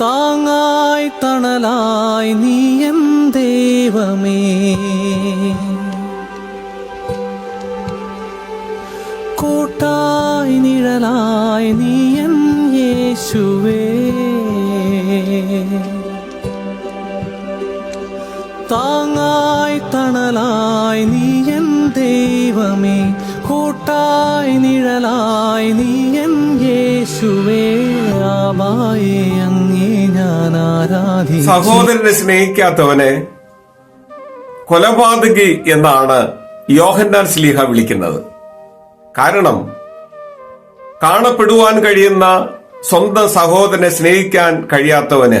താങ്ങായി തണലായി നീ എൻ ദൈവമേ. കൂട്ടായി നിഴലായി നീ എൻ യേശുവേ. താങ്ങായി തണലായി എൻ ദൈവമേ. കൂട്ടായി നിഴലായി എൻ യേശുവേ. സഹോദരനെ സ്നേഹിക്കാത്തവനെ കൊലപാതകി എന്നാണ് യോഹന്നാൻ സ്ലീഹ വിളിക്കുന്നത്. കാരണം കാണപ്പെടുവാൻ കഴിയുന്ന സ്വന്തം സഹോദരനെ സ്നേഹിക്കാൻ കഴിയാത്തവന്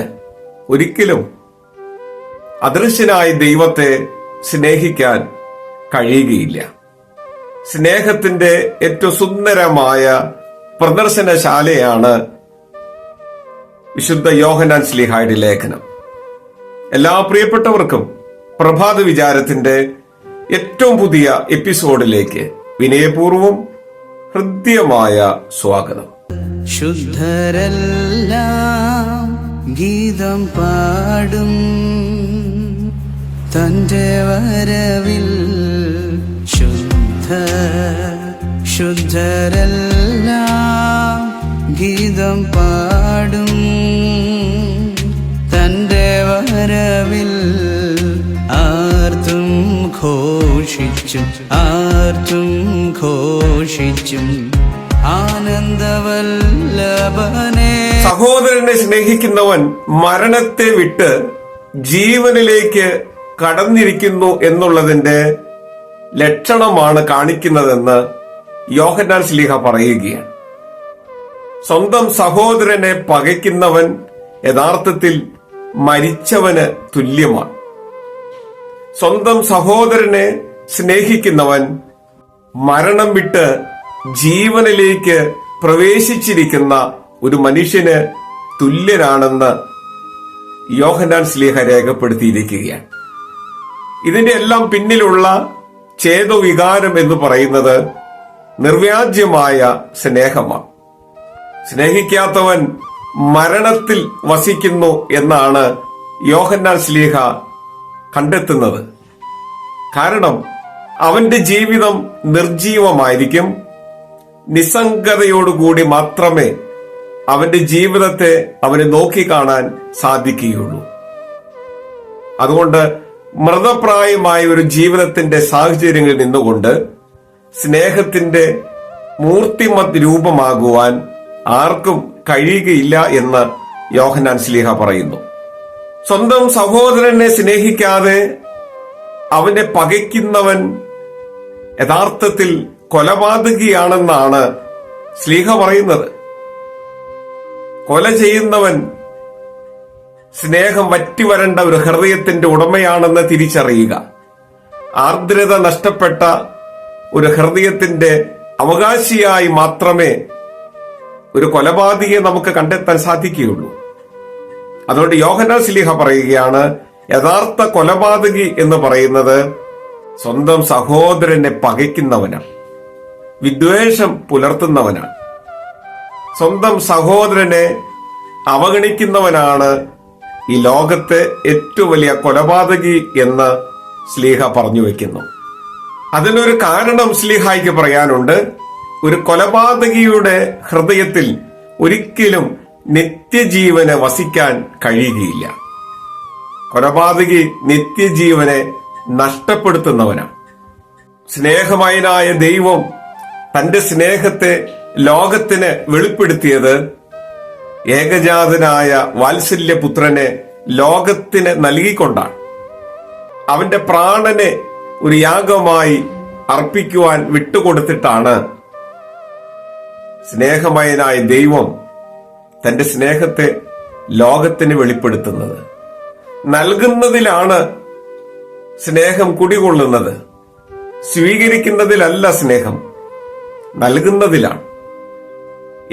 ഒരിക്കലും അദൃശ്യനായ ദൈവത്തെ സ്നേഹിക്കാൻ കഴിയുകയില്ല. സ്നേഹത്തിന്റെ ഏറ്റവും സുന്ദരമായ പ്രദർശനശാലയാണ് വിശുദ്ധ യോഹനാൻ സ്ലിഹായുടെ ലേഖനം. എല്ലാ പ്രിയപ്പെട്ടവർക്കും പ്രഭാത വിചാരത്തിന്റെ ഏറ്റവും പുതിയ എപ്പിസോഡിലേക്ക് വിനയപൂർവം ഹൃദ്യമായ സ്വാഗതം. ശുദ്ധരെല്ലാം ഗീതം പാടും. തന്റെ വരവിൽ ശുദ്ധ ശുദ്ധരെല്ലാം ഗീതം പാടും. തന്റെ വരവിൽ ആർത്തും ഘോഷിച്ചും ആർത്തും ഘോഷിച്ചും ആനന്ദവല്ലഭനെ. സഹോദരനെ സ്നേഹിക്കുന്നവൻ മരണത്തെ വിട്ട് ജീവനിലേക്ക് കടന്നിരിക്കുന്നു എന്നുള്ളതിന്റെ ലക്ഷണമാണ് കാണിക്കുന്നതെന്ന് യോഹന്നാൻ സ്ലീഹ പറയുകയാണ്. സ്വന്തം സഹോദരനെ പകയ്ക്കുന്നവൻ യഥാർത്ഥത്തിൽ മരിച്ചവന് തുല്യമാണ്. സ്വന്തം സഹോദരനെ സ്നേഹിക്കുന്നവൻ മരണം വിട്ട് ജീവനിലേക്ക് പ്രവേശിച്ചിരിക്കുന്ന ഒരു മനുഷ്യന് തുല്യരാണെന്ന് യോഹനാൻ സ്ലീഹ രേഖപ്പെടുത്തിയിരിക്കുകയാണ്. ഇതിന്റെ എല്ലാം പിന്നിലുള്ള ചേതോവികാരം എന്ന് പറയുന്നത് നിർവ്യാജ്യമായ സ്നേഹമാണ്. സ്നേഹിക്കാത്തവൻ മരണത്തിൽ വസിക്കുന്നു എന്നാണ് യോഹന്നാൻ സ്ലീഹ കണ്ടെത്തുന്നത്. കാരണം അവന്റെ ജീവിതം നിർജീവമായിരിക്കും നിസ്സംഗതയോടുകൂടി മാത്രമേ അവന്റെ ജീവിതത്തെ അവന് നോക്കിക്കാണാൻ സാധിക്കുകയുള്ളൂ. അതുകൊണ്ട് മൃതപ്രായമായ ഒരു ജീവിതത്തിന്റെ സാഹചര്യങ്ങളിൽ നിന്നുകൊണ്ട് സ്നേഹത്തിന്റെ മൂർത്തിമത് രൂപമാകുവാൻ ആർക്കും കഴിയുകയില്ല എന്ന് യോഹന്നാൻ സ്ലീഹ പറയുന്നു. സ്വന്തം സഹോദരനെ സ്നേഹിക്കാതെ അവനെ പകയ്ക്കുന്നവൻ യഥാർത്ഥത്തിൽ കൊലപാതകിയാണെന്നാണ് സ്ലീഹ പറയുന്നത്. കൊല ചെയ്യുന്നവൻ സ്നേഹം വറ്റിവരേണ്ട ഒരു ഹൃദയത്തിന്റെ ഉടമയാണെന്ന് തിരിച്ചറിയുക. ആർദ്രത നഷ്ടപ്പെട്ട ഒരു ഹൃദയത്തിന്റെ അവകാശിയായി മാത്രമേ ഒരു കൊലപാതകയെ നമുക്ക് കണ്ടെത്താൻ സാധിക്കുകയുള്ളൂ. അതുകൊണ്ട് യോഹന സിലിഹ പറയുകയാണ് യഥാർത്ഥ കൊലപാതകി എന്ന് പറയുന്നത് സ്വന്തം സഹോദരനെ പകയ്ക്കുന്നവനാണ്. വിദ്വേഷം പുലർത്തുന്നവനാണ്. സ്വന്തം സഹോദരനെ അവഗണിക്കുന്നവനാണ് ഈ ലോകത്തെ ഏറ്റവും വലിയ കൊലപാതകി എന്ന് സ്ലീഹ പറഞ്ഞു വെക്കുന്നു. അതിനൊരു കാരണം സ്ലീഹായിക്ക് പറയാനുണ്ട്. ഒരു കൊലപാതകിയുടെ ഹൃദയത്തിൽ ഒരിക്കലും നിത്യജീവനെ വസിക്കാൻ കഴിയുകയില്ല. കൊലപാതകി നിത്യജീവനെ നഷ്ടപ്പെടുത്തുന്നവനാണ്. സ്നേഹമയനായ ദൈവം തന്റെ സ്നേഹത്തെ ലോകത്തിന് വെളിപ്പെടുത്തിയത് ഏകജാതനായ വാത്സല്യപുത്രനെ ലോകത്തിന് നൽകിക്കൊണ്ടാണ്. അവന്റെ പ്രാണനെ ഒരു യാഗമായി അർപ്പിക്കുവാൻ വിട്ടുകൊടുത്തിട്ടാണ് സ്നേഹമയനായ ദൈവം തന്റെ സ്നേഹത്തെ ലോകത്തിന് വെളിപ്പെടുത്തുന്നത്. നൽകുന്നതിലാണ് സ്നേഹം കുടികൊള്ളുന്നത്. സ്വീകരിക്കുന്നതിലല്ല സ്നേഹം നൽകുന്നതിലാണ്.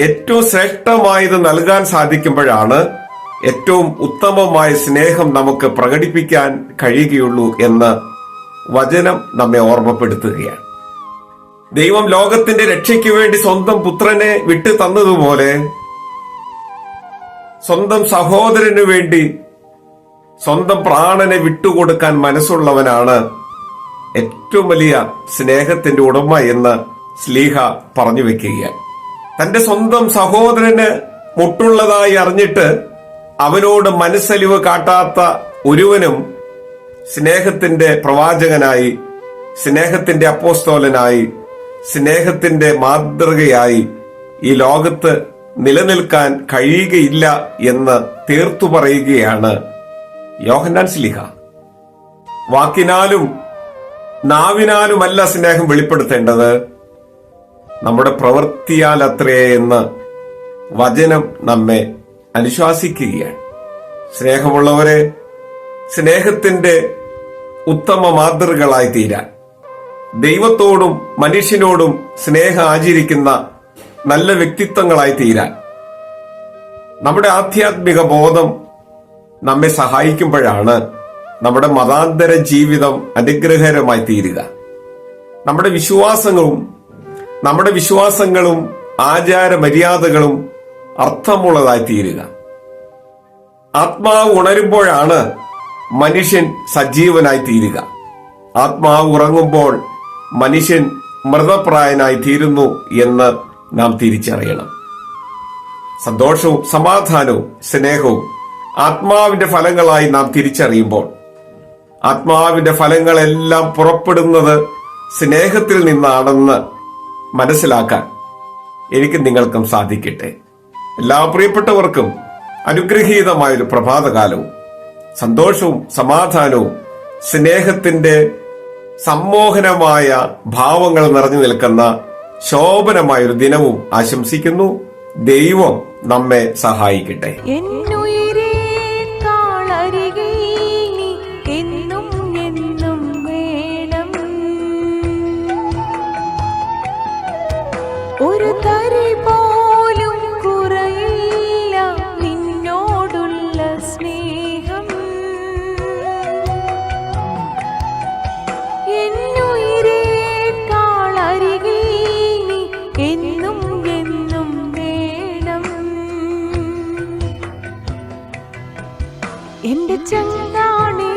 ഏറ്റവും ശ്രേഷ്ഠമായത് നൽകാൻ സാധിക്കുമ്പോഴാണ് ഏറ്റവും ഉത്തമമായ സ്നേഹം നമുക്ക് പ്രകടിപ്പിക്കാൻ കഴിയുകയുള്ളൂ എന്ന് വചനം നമ്മെ ഓർമ്മപ്പെടുത്തുകയാണ്. ദൈവം ലോകത്തിന്റെ രക്ഷയ്ക്ക് വേണ്ടി സ്വന്തം പുത്രനെ വിട്ടു തന്നതുപോലെ സ്വന്തം സഹോദരന് വേണ്ടി സ്വന്തം പ്രാണനെ വിട്ടുകൊടുക്കാൻ മനസ്സുള്ളവനാണ് ഏറ്റവും വലിയ സ്നേഹത്തിന്റെ ഉടമ എന്ന് സ്ലീഹ പറഞ്ഞു വെക്കുകയാണ്. തന്റെ സ്വന്തം സഹോദരന് മുട്ടുള്ളതായി അറിഞ്ഞിട്ട് അവനോട് മനസ്സലിവ് കാട്ടാത്ത ഒരുവനും സ്നേഹത്തിന്റെ പ്രവാചകനായി സ്നേഹത്തിന്റെ അപ്പോസ്തോലനായി സ്നേഹത്തിന്റെ മാതൃകയായി ഈ ലോകത്ത് നിലനിൽക്കാൻ കഴിയുകയില്ല എന്ന് തീർത്തു പറയുകയാണ് യോഹന്നാൻ സ്ലിഹ വാക്കിനാലും നാവിനാലുമല്ല സ്നേഹം വെളിപ്പെടുത്തേണ്ടത്. നമ്മുടെ പ്രവൃത്തിയാൽ അത്രേ എന്ന് വചനം നമ്മെ അനുശാസിക്കുകയാണ്. സ്നേഹമുള്ളവരെ സ്നേഹത്തിന്റെ ഉത്തമ മാതൃകളായി തീരാൻ. ദൈവത്തോടും മനുഷ്യനോടും സ്നേഹം ആചരിക്കുന്ന നല്ല വ്യക്തിത്വങ്ങളായി തീരാൻ. നമ്മുടെ ആധ്യാത്മിക ബോധം നമ്മെ സഹായിക്കുമ്പോഴാണ് നമ്മുടെ മതാന്തര ജീവിതം അനുഗ്രഹകരമായി തീരുക. നമ്മുടെ വിശ്വാസങ്ങളും നമ്മുടെ വിശ്വാസങ്ങളും ആചാര മര്യാദകളും അർത്ഥമുള്ളതായി തീരുക. ആത്മാവ് ഉണരുമ്പോഴാണ് മനുഷ്യൻ സജീവനായി തീരുക. ആത്മാവ് ഉറങ്ങുമ്പോൾ മനുഷ്യൻ മൃതപ്രായനായി തീരുന്നു എന്ന് നാം തിരിച്ചറിയണം. സന്തോഷവും സമാധാനവും സ്നേഹവും ആത്മാവിന്റെ ഫലങ്ങളായി നാം തിരിച്ചറിയുമ്പോൾ ആത്മാവിന്റെ ഫലങ്ങളെല്ലാം പുറപ്പെടുന്നത് സ്നേഹത്തിൽ നിന്നാണെന്ന് മനസ്സിലാക്കാൻ എനിക്ക് നിങ്ങൾക്കും സാധിക്കട്ടെ. എല്ലാ പ്രിയപ്പെട്ടവർക്കും അനുഗ്രഹീതമായൊരു പ്രഭാതകാലവും സന്തോഷവും സമാധാനവും സ്നേഹത്തിന്റെ സമ്മോഹനമായ ഭാവങ്ങൾ നിറഞ്ഞു നിൽക്കുന്ന ശോഭനമായൊരു ദിനവും ആശംസിക്കുന്നു. ദൈവം നമ്മെ സഹായിക്കട്ടെ. ചങ്ങാണേ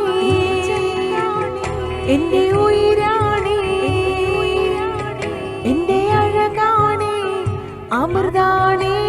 എന്റെ ഉയരാണി. എന്റെ അഴകാണി. അമൃതാണേ.